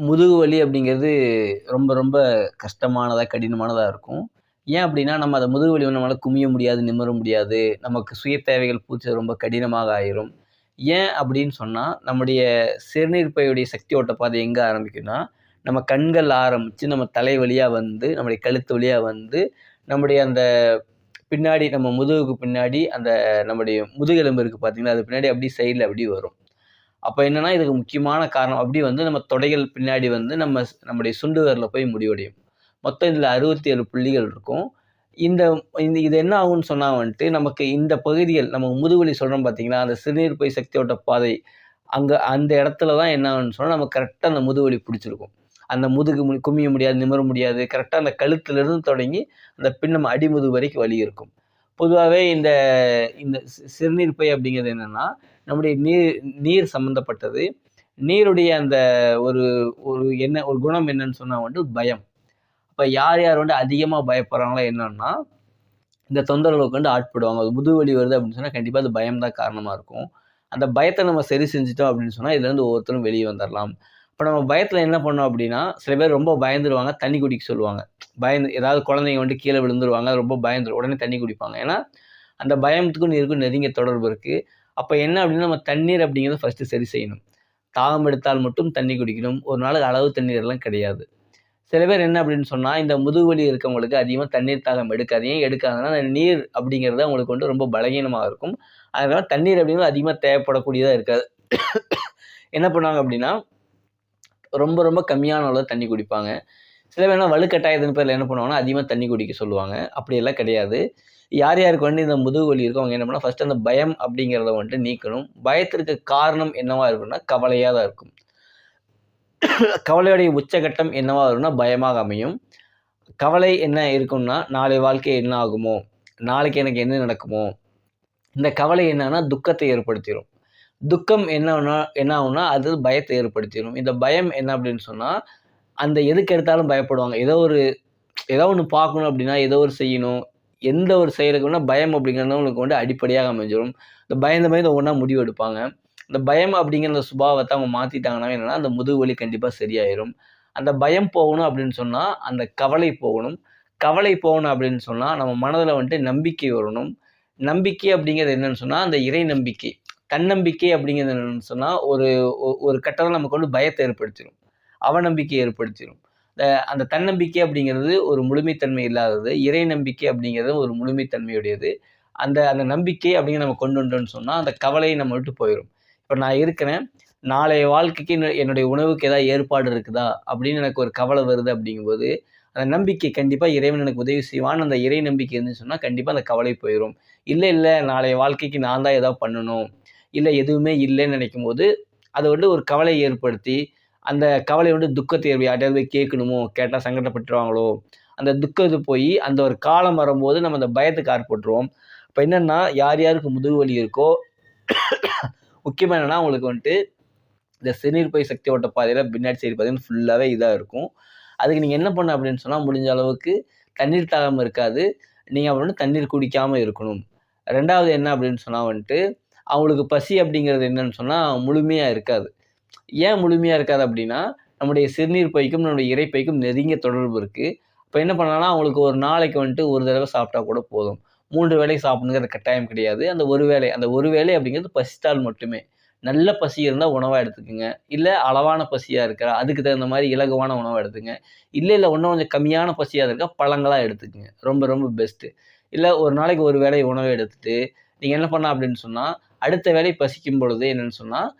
முதுகு வலி அப்படிங்கிறது ரொம்ப ரொம்ப கஷ்டமானதாக கடினமானதாக இருக்கும். ஏன் அப்படின்னா, நம்ம அதை முதுகு வலி நம்மளால் குமிய முடியாது, நிமிர முடியாது. நமக்கு சுய தேவைகள் பூச்சி ரொம்ப கடினமாக ஆயிரும். ஏன் அப்படின்னு சொன்னால் நம்முடைய சிறுநீர் பையுடைய சக்தி ஓட்ட பாதை எங்க நம்ம கண்கள் ஆரம்பித்து நம்ம தலை வழியாக வந்து, நம்முடைய கழுத்து வழியாக வந்து, நம்முடைய அந்த பின்னாடி நம்ம முதுகுக்கு பின்னாடி அந்த நம்முடைய முதுகெலும்பு இருக்குது பார்த்திங்கன்னா அது பின்னாடி அப்படியே சைடில் அப்படியே வரும். அப்போ என்னென்னா இதுக்கு முக்கியமான காரணம் அப்படி வந்து நம்ம தொடைகள் பின்னாடி வந்து நம்ம நம்முடைய சுண்டு போய் முடிவடையும். மொத்தம் இதில் அறுபத்தி ஏழு புள்ளிகள் இருக்கும். இந்த இந்த இது என்ன ஆகும்னு சொன்னால் வந்துட்டு, நமக்கு இந்த பகுதிகள் நம்ம முதுகுவலி சொல்கிறோம் பார்த்தீங்களா, அந்த சிறுநீர் போய் சக்தி ஓட்ட பாதை, அங்கே அந்த இடத்துல தான் என்ன ஆகும்னு சொன்னால் நமக்கு கரெக்டாக அந்த முதுகுவலி பிடிச்சிருக்கும் அந்த முதுகு முடி குமிய முடியாது, நிமிர முடியாது. கரெக்டாக அந்த கழுத்துலேருந்து தொடங்கி, அந்த பின்னம் அடிமுது வரைக்கும் வலி இருக்கும். பொதுவாகவே இந்த இந்த சிறுநீர் பை அப்படிங்கிறது என்னென்னா நம்முடைய நீர் நீர் சம்மந்தப்பட்டது. நீருடைய அந்த ஒரு ஒரு என்ன ஒரு குணம் என்னன்னு சொன்னால் வந்து பயம். இப்போ யார் யார் வந்து அதிகமாக பயப்படுறாங்களோ என்னன்னா, இந்த தொந்தரவுக்கு வந்து ஆட்படுவாங்க. அது முதுவலி வலி வருது அப்படின்னு சொன்னால் கண்டிப்பாக அது பயம் தான் காரணமாக இருக்கும். அந்த பயத்தை நம்ம சரி செஞ்சுட்டோம் அப்படின்னு சொன்னால் இதுலேருந்து ஒவ்வொருத்தரும் வெளியே வந்துடலாம் இப்போ நம்ம பயத்தில் என்ன பண்ணோம் அப்படின்னா, சில பேர் ரொம்ப பயந்துருவாங்க. தண்ணி குடிக்க சொல்லுவாங்க. பயந்து ஏதாவது குழந்தைங்க வந்துட்டு கீழே விழுந்துருவாங்க. ரொம்ப பயந்துரும். உடனே தண்ணி குடிப்பாங்க. ஏன்னா, அந்த பயத்துக்கும் நீருக்கும் நெருங்கிய தொடர்பு இருக்குது அப்போ என்ன அப்படின்னா, நம்ம தண்ணீர் அப்படிங்கிறத ஃபர்ஸ்ட்டு சரி செய்யணும். தாகம் எடுத்தால் மட்டும் தண்ணி குடிக்கணும். ஒரு நாளுக்கு அளவு தண்ணீர்லாம் கிடையாது. சில பேர் என்ன அப்படின்னு சொன்னால் இந்த முதுகு வலி இருக்கவங்களுக்கு அதிகமாக தண்ணீர் தாகம் எடுக்காது. ஏன் எடுக்காதுன்னா, நீர் அப்படிங்கிறது அவங்களுக்கு வந்து ரொம்ப பலகீனமாக இருக்கும். அதனால் தண்ணீர் அப்படிங்கிறது அதிகமாக தேவைப்படக்கூடியதாக இருக்காது. என்ன பண்ணுவாங்க அப்படின்னா, ரொம்ப ரொம்ப கம்மியான அளவு தண்ணி குடிப்பாங்க. சில பேர் வலுக்கட்டாயதுன்னு வலுக்கட்டாயத்தின் என்ன பண்ணுவாங்கன்னா, அதிகமாக தண்ணி குடிக்க சொல்லுவாங்க. அப்படியெல்லாம் கிடையாது. யார் யாருக்கு வந்து இந்த முதுகு வலி இருக்கோ, அவங்க என்ன பண்ணால் ஃபஸ்ட்டு அந்த பயம் அப்படிங்கிறத வந்துட்டு நீக்கணும். பயத்திற்கு காரணம் என்னவா இருக்கும்னா, கவலையாக தான் இருக்கும். கவலையுடைய உச்சகட்டம் என்னவா இருக்கும்னா பயமாக அமையும். கவலை என்ன இருக்கும்னா, நாளை வாழ்க்கை என்ன ஆகுமோ? நாளைக்கு எனக்கு என்ன நடக்குமோ? இந்த கவலை என்னன்னா, துக்கத்தை ஏற்படுத்திடும் துக்கம் என்னன்னா என்ன ஆகும்னா, அது பயத்தை ஏற்படுத்திடும் இந்த பயம் என்ன அப்படின்னு சொன்னால் அந்த எதுக்கு எடுத்தாலும் பயப்படுவாங்க. ஏதோ ஒரு ஏதோ ஒன்று பார்க்கணும் அப்படின்னா, ஏதோ ஒரு செய்யணும். எந்த ஒரு செயலுக்குன்னா பயம் அப்படிங்கிறது அவங்களுக்கு வந்து அடிப்படையாக அமைஞ்சிடும் இந்த பயந்த பயந்து ஒன்றா முடிவு எடுப்பாங்க. இந்த பயம் அப்படிங்கிற அந்த சுபாவத்தை அவங்க மாற்றிட்டாங்கன்னா என்னென்னா அந்த முதுகு வலி கண்டிப்பாக சரியாயிரும். அந்த பயம் போகணும் அப்படின்னு சொன்னால் அந்த கவலை போகணும். கவலை போகணும் அப்படின்னு சொன்னால் நம்ம மனதில் வந்துட்டு நம்பிக்கை வரணும். நம்பிக்கை அப்படிங்கிறது என்னன்னு சொன்னால் அந்த இறை நம்பிக்கை. தன்னம்பிக்கை அப்படிங்கிறது என்னன்னு ஒரு ஒ ஒரு கட்டத்தில் நமக்கு வந்து பயத்தை ஏற்படுத்திடும் அவநம்பிக்கை ஏற்படுத்திடும் இந்த அந்த தன்னம்பிக்கை அப்படிங்கிறது ஒரு முழுமைத்தன்மை இல்லாதது. இறை நம்பிக்கை அப்படிங்கிறது ஒரு முழுமைத்தன்மையுடையது. அந்த அந்த நம்பிக்கை அப்படிங்கிற நம்ம கொண்டு வந்துட்டோம்னு சொன்னால் அந்த கவலையை நம்ம விட்டு போயிடும் இப்போ நான் இருக்கிறேன். நாளைய வாழ்க்கைக்கு என்னுடைய உணவுக்கு ஏதாவது ஏற்பாடு இருக்குதா? அப்படின்னு எனக்கு ஒரு கவலை வருது அப்படிங்கும்போது, அந்த நம்பிக்கை கண்டிப்பாக இறைவன் எனக்கு உதவி செய்வான்னு அந்த இறை நம்பிக்கை இருந்துச்சுன்னா கண்டிப்பாக அந்த கவலை போயிடும் இல்லை இல்லை நாளைய வாழ்க்கைக்கு நான் தான் ஏதாவது பண்ணணும். இல்லை எதுவுமே இல்லைன்னு நினைக்கும் போது அது வந்து ஒரு கவலையை ஏற்படுத்தி, அந்த கவலை வந்து துக்கத்தை ஏற்ப போய் கேட்கணுமோ? கேட்டால் சங்கடப்பட்டுருவாங்களோ? அந்த துக்கத்து போய் அந்த ஒரு காலம் வரும்போது நம்ம அந்த பயத்துக்கு ஆட்பட்டுருவோம். இப்போ என்னென்னா யார் யாருக்கு முதுகு வலி இருக்கோ, முக்கியமாக என்னென்னா அவங்களுக்கு வந்துட்டு இந்த சிறுநீர் சக்தி ஓட்ட பாதையில் பின்னாடி சைடு பார்த்தீங்கன்னா, ஃபுல்லாகவே இதாக இருக்கும். அதுக்கு நீங்கள் என்ன பண்ண அப்படின்னு சொன்னால் முடிஞ்ச அளவுக்கு தண்ணீர் தாகம் இருக்காது. நீங்கள் அப்ப தண்ணீர் குடிக்காமல் இருக்கணும். ரெண்டாவது என்ன அப்படின்னு சொன்னால் வந்துட்டு, அவங்களுக்கு பசி அப்படிங்கிறது என்னன்னு சொன்னால் முழுமையாக இருக்காது. ஏன் முழுமையாக இருக்காது அப்படின்னா, நம்முடைய சிறுநீர் பைக்கும், நம்முடைய இறைப்பைக்கும் நெருங்கிய தொடர்பு இருக்குது இப்போ என்ன பண்ணலாம்னா, அவங்களுக்கு ஒரு நாளைக்கு வந்துட்டு ஒரு தடவை சாப்பிட்டா கூட போதும். மூன்று வேலை சாப்பிடுங்கிறது கட்டாயம் கிடையாது. அந்த ஒரு வேலை அந்த ஒரு வேலை அப்படிங்கிறது பசித்தால் மட்டுமே. நல்ல பசி இருந்தால் உணவாக எடுத்துக்கோங்க இல்லை அளவான பசியாக இருக்கா, அதுக்கு தகுந்த மாதிரி இலகுவான உணவாக எடுத்துக்கங்க. இல்லை இல்லை இன்னும் கொஞ்சம் கம்மியான பசியாக இருக்கா, பழங்களாக எடுத்துக்கோங்க ரொம்ப ரொம்ப பெஸ்ட்டு. இல்லை ஒரு நாளைக்கு ஒரு வேளை உணவை எடுத்துட்டு, நீங்கள் என்ன பண்ணலாம் அப்படின்னு சொன்னால் அடுத்த வேலை பசிக்கும் பொழுது என்னன்னு சொன்னால்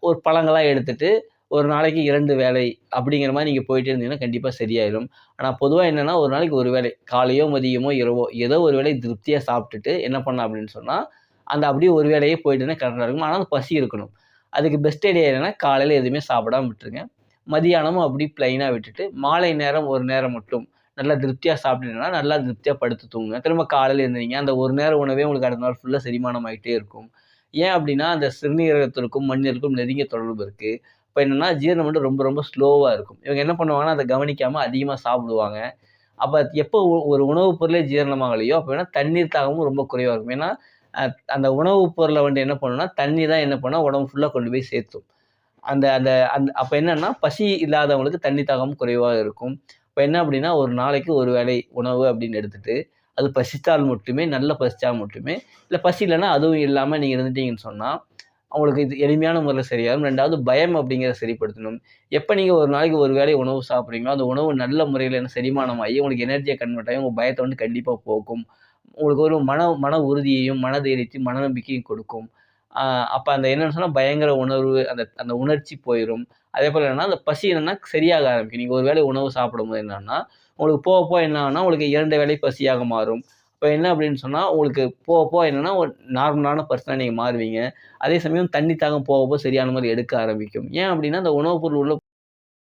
ஒரு பழங்களாக எடுத்துட்டு, ஒரு நாளைக்கு இரண்டு வேலை அப்படிங்கிற மாதிரி நீங்கள் போயிட்டே இருந்தீங்கன்னா, கண்டிப்பாக சரியாயிடும் ஆனால் பொதுவாக என்னென்னா ஒரு நாளைக்கு ஒரு வேளை. காலையோ, மதியமோ, இரவோ ஏதோ ஒரு வேளை திருப்தியாக சாப்பிட்டுட்டு என்ன பண்ணலாம் அப்படின்னு சொன்னால் அந்த அப்படியே ஒரு வேளையே போயிட்டுன்னா கரெக்டாக இருக்கும். ஆனால் பசி இருக்கணும். அதுக்கு பெஸ்ட் ஐடியா என்னென்னா காலையில் எதுவுமே சாப்பிடாம விட்டுருங்க. மதியானமும் அப்படி ப்ளைனாக விட்டுட்டு, மாலை நேரம் ஒரு நேரம் மட்டும் நல்லா திருப்தியாக சாப்பிட்டீங்கன்னா, நல்லா திருப்தியாக படுத்து தூங்குங்க. திரும்ப காலையில் எந்திரிங்க. அந்த ஒரு நேரம் உணவே உங்களுக்கு அடுத்த நாள் ஃபுல்லாக செரிமானம் ஆகிட்டே இருக்கும். ஏன் அப்படின்னா, அந்த சிறுநீரகத்திற்கும், மண்ணீருக்கும் நெருங்கிய தொடர்பு இருக்குது இப்போ என்னென்னா ஜீரணம் வந்து ரொம்ப ரொம்ப ஸ்லோவாக இருக்கும். இவங்க என்ன பண்ணுவாங்கன்னா, அதை கவனிக்காமல் அதிகமாக சாப்பிடுவாங்க. அப்போ எப்போ ஒரு உணவுப் பொருளே ஜீரணமாகலையோ, அப்போ வேணால் தண்ணீர் தாகமும் ரொம்ப குறைவாக இருக்கும். ஏன்னா, அந்த உணவுப் பொருளை வந்து என்ன பண்ணுன்னா தண்ணி தான் என்ன பண்ணால் உடம்பு ஃபுல்லாக கொண்டு போய் சேர்த்தும். அந்த அந்த அந்த அப்போ என்னென்னா பசி இல்லாதவங்களுக்கு தண்ணி தாகம் குறைவாக இருக்கும் இப்போ என்ன அப்படின்னா ஒரு நாளைக்கு ஒரு வேளை உணவு அப்படின்னு எடுத்துட்டு அது பசித்தால் மட்டுமே நல்ல பசித்தால் மட்டுமே இல்லை பசி இல்லைன்னா அதுவும் இல்லாமல் நீங்கள் இருந்துட்டீங்கன்னு சொன்னால் அவங்களுக்கு இது எளிமையான முறையில் சரியாகும். ரெண்டாவது பயம் அப்படிங்கிறத சரிப்படுத்தணும். எப்போ நீங்கள் ஒரு நாளைக்கு ஒரு வேளை உணவு சாப்பிட்றீங்களோ அந்த உணவு நல்ல முறையில் என்ன செரிமானம் ஆகி உங்களுக்கு எனர்ஜியை கன்வெர்ட் ஆகி உங்கள் பயத்தை வந்து கண்டிப்பாக போக்கும். உங்களுக்கு ஒரு மன மன உறுதியையும் மன தைரியத்தையும் மன நம்பிக்கையும் கொடுக்கும். அப்போ அந்த என்னென்னு சொன்னால் பயங்கர உணர்வு அந்த அந்த உணர்ச்சி போயிடும் அதே போல் என்னென்னா அந்த பசி என்னென்னா சரியாக ஆரம்பிக்கும். நீங்கள் ஒரு வேளை உணவு சாப்பிடும்போது என்னென்னா உங்களுக்கு போக போக என்ன ஆகுனா உங்களுக்கு இரண்டு வேலை பசியாக மாறும். இப்போ என்ன அப்படின்னு சொன்னால் உங்களுக்கு போக போக என்னென்னா ஒரு நார்மலான பர்சனாக நீங்கள் மாறுவீங்க. அதே சமயம் தண்ணி தாகம் போக போக சரியான மாதிரி எடுக்க ஆரம்பிக்கும். ஏன் அப்படின்னா அந்த உணவுப் பொருள் உள்ள